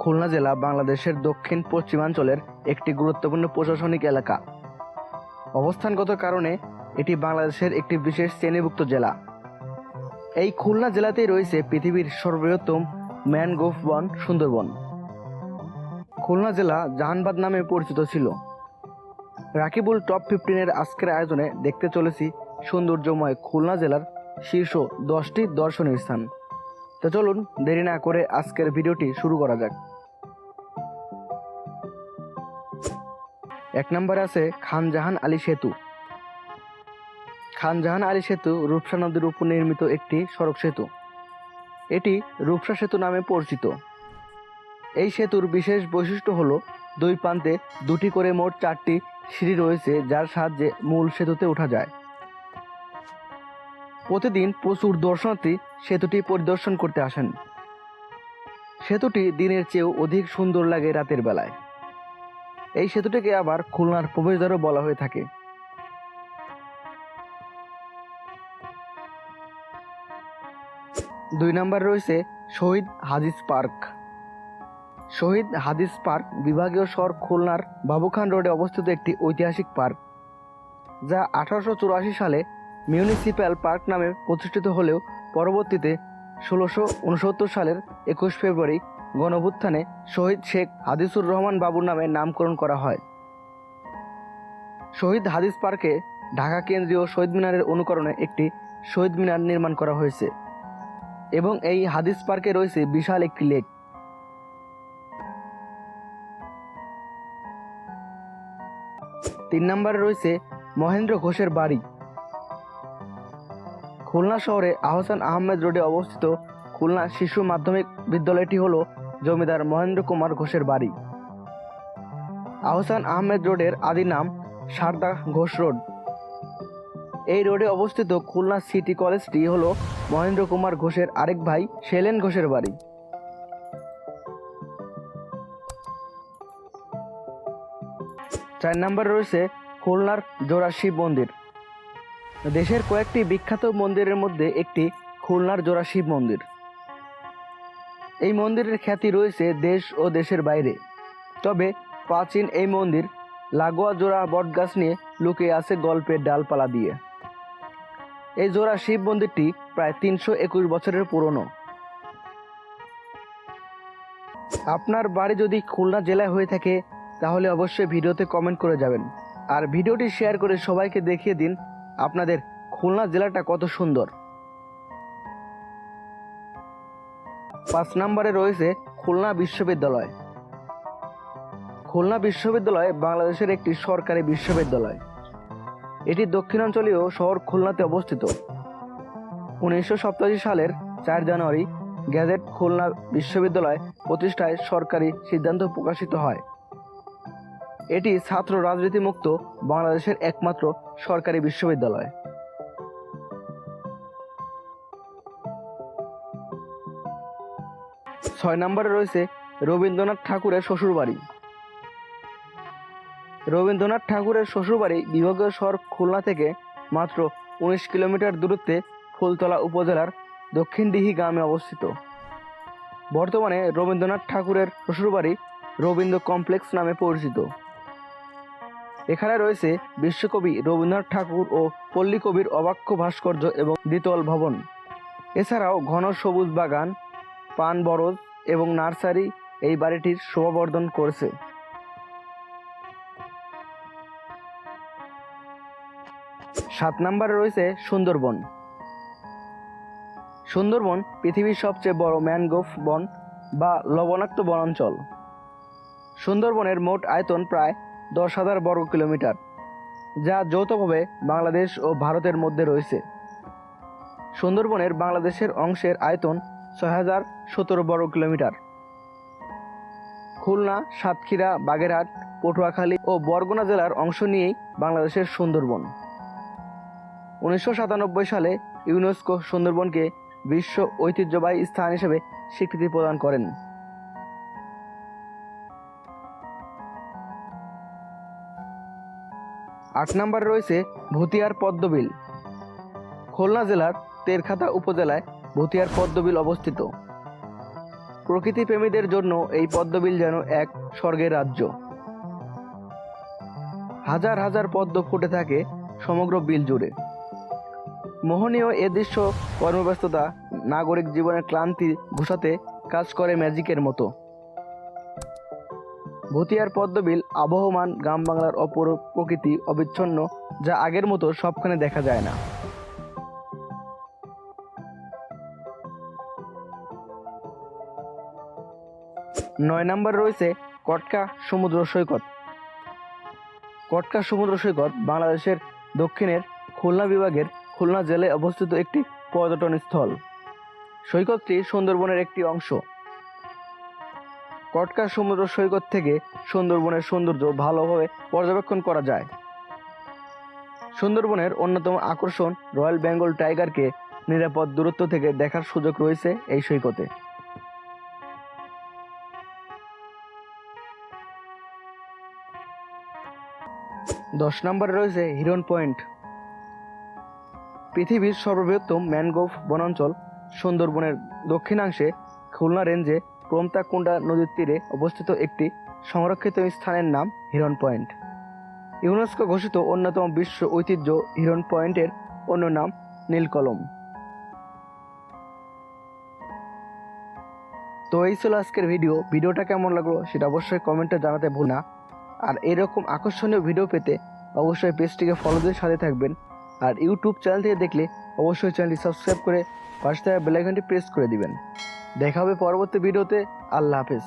খুলনা জেলা বাংলাদেশের দক্ষিণ পশ্চিমাঞ্চলের একটি গুরুত্বপূর্ণ প্রশাসনিক এলাকা। অবস্থানগত কারণে এটি বাংলাদেশের একটি বিশেষ শ্রেণীভুক্ত জেলা। এই খুলনা জেলাতেই রয়েছে পৃথিবীর সর্ববৃহত্তম ম্যানগ্রোভ বন সুন্দরবন। খুলনা জেলা জাহানবাদ নামে পরিচিত ছিল। রাকিবুল টপ ফিফটিনের আজকের আয়োজনে দেখতে চলেছি সৌন্দর্যময় খুলনা জেলার শীর্ষ দশটি দর্শনীয় স্থান। তো চলুন দেরি না করে আজকের ভিডিওটি শুরু করা যাক। এক নম্বর আছে খানজাহান আলী সেতু। খানজাহান আলী সেতু রূপসা নদীর উপর নির্মিত একটি সড়ক সেতু। এটি রূপসা সেতু নামে পরিচিত। এই সেতুর বিশেষ বৈশিষ্ট্য হলো, দুই প্রান্তে দুটি করে মোট চারটি সিঁড়ি রয়েছে, যার সাহায্যে মূল সেতুতে ওঠা যায়। প্রতিদিন প্রচুর দর্শনার্থী সেতুটি পরিদর্শন করতে আসেন। সেতুটি দিনের চেয়েও অধিক সুন্দর লাগে রাতের বেলায়। এই সেতুটিকে আবার খুলনার প্রবেশদ্বারও বলা হয়ে থাকে। দুই নম্বর রয়েছে শহীদ হাদিস পার্ক। শহীদ হাদিস পার্ক বিভাগীয় শহর খুলনার বাবুখান রোডে অবস্থিত একটি ঐতিহাসিক পার্ক, যা আঠারোশো চুরাশি সালে মিউনিসিপ্যাল পার্ক নামে প্রতিষ্ঠিত হলেও পরবর্তীতে ষোলোশো সালের একুশ ফেব্রুয়ারি গণভুত্থানে শহীদ শেখ হাদিসুর রহমান বাবুর নামে নামকরণ করা হয়। শহীদ হাদিস পার্কে ঢাকা কেন্দ্রীয় শহীদ মিনারের অনুকরণে একটি শহীদ মিনার নির্মাণ করা হয়েছে এবং এই হাদিস পার্কে রয়েছে বিশাল একটি লেক। তিন নম্বরে রয়েছে মহেন্দ্র ঘোষের বাড়ি। খুলনা শহরে আহসান আহমেদ রোডে অবস্থিত খুলনা শিশু মাধ্যমিক বিদ্যালয়টি হল জমিদার মহেন্দ্র কুমার ঘোষের বাড়ি। আহসান আহমেদ রোডের আদি নাম সারদা ঘোষ রোড। এই রোডে অবস্থিত খুলনা সিটি কলেজটি হল মহেন্দ্র কুমার ঘোষের আরেক ভাই সেলেন ঘোষের বাড়ি। চার নম্বরে রয়েছে খুলনার জোড়া শিব মন্দির। দেশের কয়েকটি বিখ্যাত মন্দিরের মধ্যে একটি খুলনার জোড়া শিব মন্দির। এই মন্দিরের খ্যাতি রয়েছে দেশ ও দেশের বাইরে। তবে প্রাচীন এই মন্দির লাগোয়া জোড়া বটগাছ নিয়ে লুকিয়ে আছে গল্পের ডালপালা দিয়ে। এই জোড়া শিব মন্দিরটি প্রায় তিনশো একুশ বছরের পুরনো। আপনার বাড়ি যদি খুলনা জেলায় হয়ে থাকে, তাহলে অবশ্যই ভিডিওতে কমেন্ট করে যাবেন। আর ভিডিওটি শেয়ার করে সবাইকে দেখিয়ে দিন আপনাদের খুলনা জেলাটা কত সুন্দর। পাঁচ নম্বরে রয়েছে খুলনা বিশ্ববিদ্যালয়। খুলনা বিশ্ববিদ্যালয় বাংলাদেশের একটি সরকারি বিশ্ববিদ্যালয়। এটি দক্ষিণাঞ্চলীয় শহর খুলনাতে অবস্থিত। উনিশশো সালের চার জানুয়ারি গ্যাজেট খুলনা বিশ্ববিদ্যালয় প্রতিষ্ঠায় সরকারি সিদ্ধান্ত প্রকাশিত হয়। এটি ছাত্র রাজনীতি মুক্ত বাংলাদেশের একমাত্র সরকারি বিশ্ববিদ্যালয়। ছয় নম্বরে রয়েছে রবীন্দ্রনাথ ঠাকুরের শ্বশুরবাড়ি। রবীন্দ্রনাথ ঠাকুরের শ্বশুরবাড়ি বিভাগীয় শহর খুলনা থেকে মাত্র উনিশ কিলোমিটার দূরত্বে ফুলতলা উপজেলার দক্ষিণডিহি গ্রামে অবস্থিত। বর্তমানে রবীন্দ্রনাথ ঠাকুরের শ্বশুরবাড়ি রবীন্দ্র কমপ্লেক্স নামে পরিচিত। এখানে রয়েছে বিশ্বকবি রবীন্দ্রনাথ ঠাকুর ও পল্লী কবির অবাক্য ভাস্কর্য এবং দ্বিতল ভবন। এছাড়াও ঘন সবুজ বাগান, পান বরজ এবং নার্সারি এই বাড়িটির শোভাবর্ধন করছে। সাত নম্বরে রয়েছে সুন্দরবন। সুন্দরবন পৃথিবীর সবচেয়ে বড় ম্যানগ্রোভ বন বা লবণাক্ত বনাঞ্চল। সুন্দরবনের মোট আয়তন প্রায় দশ হাজার বর্গ কিলোমিটার, যা যৌথভাবে বাংলাদেশ ও ভারতের মধ্যে রয়েছে। সুন্দরবনের বাংলাদেশের অংশের আয়তন ছয় হাজার সতেরো বর্গ কিলোমিটার। খুলনা, সাতক্ষীরা, বাগেরহাট, পটুয়াখালী ও বরগুনা জেলার অংশ নিয়েই বাংলাদেশের সুন্দরবন। উনিশশো সাতানব্বই সালে ইউনেস্কো সুন্দরবনকে বিশ্ব ঐতিহ্যবাহী স্থান হিসেবে স্বীকৃতি প্রদান করেন। আট নম্বরে রয়েছে ভুতিয়ার পদ্মবিল। খুলনা জেলার তেরখাতা উপজেলায় ভুতিয়ার পদ্মবিল অবস্থিত। প্রকৃতিপ্রেমীদের জন্য এই পদ্মবিল যেন এক স্বর্গের রাজ্য। হাজার হাজার পদ্ম ফুটে থাকে সমগ্র বিল জুড়ে। মোহনীয় এ দৃশ্য কর্মব্যস্ততা, নাগরিক জীবনের ক্লান্তি ঘুষাতে কাজ করে ম্যাজিকের মতো। ভতিয়ার পদ্মবিল আবহমান গ্রাম বাংলার অপরূপ প্রকৃতি অবিচ্ছন্ন যা আগের মতো সবখানে দেখা যায় না। নয় নম্বর রয়েছে কটকা সমুদ্র সৈকত। কটকা সমুদ্র সৈকত বাংলাদেশের দক্ষিণের খুলনা বিভাগের খুলনা জেলায় অবস্থিত একটি পর্যটন স্থল। সৈকতটি সুন্দরবনের একটি অংশ। কটকা সমুদ্র সৈকত থেকে সুন্দরবনের সৌন্দর্য ভালোভাবে পর্যবেক্ষণ করা যায়। সুন্দরবনের অন্যতম আকর্ষণ রয়্যাল বেঙ্গল টাইগারকে নিরাপদ দূরত্ব থেকে দেখার সুযোগ রয়েছে এই সৈকতে। দশ নম্বরে রয়েছে হিরন পয়েন্ট। পৃথিবীর সর্ববৃহত্তম ম্যানগ্রোভ বনাঞ্চল সুন্দরবনের দক্ষিণাংশে খুলনা রেঞ্জে প্রমতাকুণ্ডা নদীর তীরে অবস্থিত একটি সংরক্ষিত স্থানের নাম হিরন পয়েন্ট। ইউনেস্কো ঘোষিত অন্যতম বিশ্ব ঐতিহ্য হিরন পয়েন্টের অন্য নাম নীলকলম। তো এই ছিল আজকের ভিডিও। ভিডিওটা কেমন লাগল সেটা অবশ্যই কমেন্টে জানাতে ভুল না। আর এরকম আকর্ষণীয় ভিডিও পেতে অবশ্যই পেজটিকে ফলো দিয়ে সাথে থাকবেন। আর ইউটিউব চ্যানেল থেকে দেখলে অবশ্যই চ্যানেলটি সাবস্ক্রাইব করে পাশে থাকা বেলাইকনটি প্রেস করে দিবেন। দেখা হবে পরবর্তী ভিডিওতে আল্লাহ হাফেজ।